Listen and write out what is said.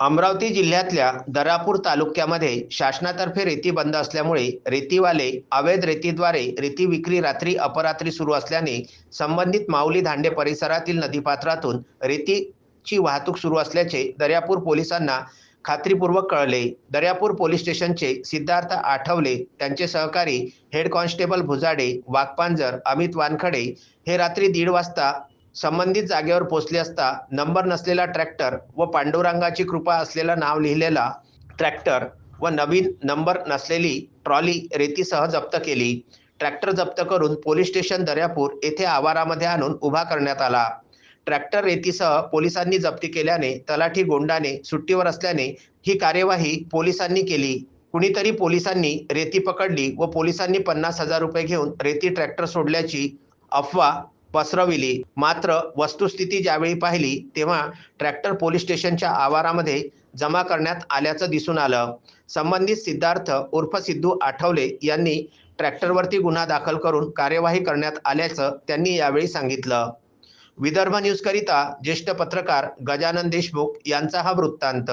अमरावती जिल्ह्यातल्या दरापूर तालुक्यामध्ये शासनातर्फे रेती बंद असल्यामुळे रेतीवाले अवैध रेतीद्वारे रेती विक्री रात्री अपरात्री सुरू असल्याने संबंधित माऊली धांडे परिसरातील नदीपात्रातून रेतीची वाहतूक सुरू असल्याचे दर्यापूर पोलिसांना खात्रीपूर्वक कळले. दर्यापूर पोलीस स्टेशनचे सिद्धार्थ आठवले त्यांचे सहकारी हेड कॉन्स्टेबल भुजाडे वाघपांजर अमित वानखडे हे रात्री दीड वाजता संबंधित जागेवर पोचले असता नंबर नसलेला ट्रॅक्टर व पांडुरंगाची कृपा असलेलं नाव लिहिलेला ट्रॅक्टर व नवीन नंबर नसलेली ट्रॉली रेतीसह जप्त केली. ट्रॅक्टर जप्त करून पोलीस स्टेशन दर्यापूर येथे आवारामध्ये आणून उभा करण्यात आला. ट्रॅक्टर रेतीसह पोलिसांनी जप्ती केल्याने तलाठी गोंडाने सुट्टीवर असल्याने ही कार्यवाही पोलिसांनी केली. कुणीतरी पोलिसांनी रेती पकडली व पोलिसांनी पन्नास हजार रुपये घेऊन रेती ट्रॅक्टर सोडल्याची अफवा पसरविली. मात्र वस्तुस्थिती ज्यावेळी पाहिली तेव्हा ट्रॅक्टर पोलीस स्टेशनच्या आवारामध्ये जमा करण्यात आल्याचं दिसून आलं. संबंधित सिद्धार्थ उर्फ सिद्धू आठवले यांनी ट्रॅक्टरवरती गुन्हा दाखल करून कार्यवाही करण्यात आल्याचं त्यांनी यावेळी सांगितलं. विदर्भ न्यूजकरिता ज्येष्ठ पत्रकार गजानन देशमुख यांचा हा वृत्तांत.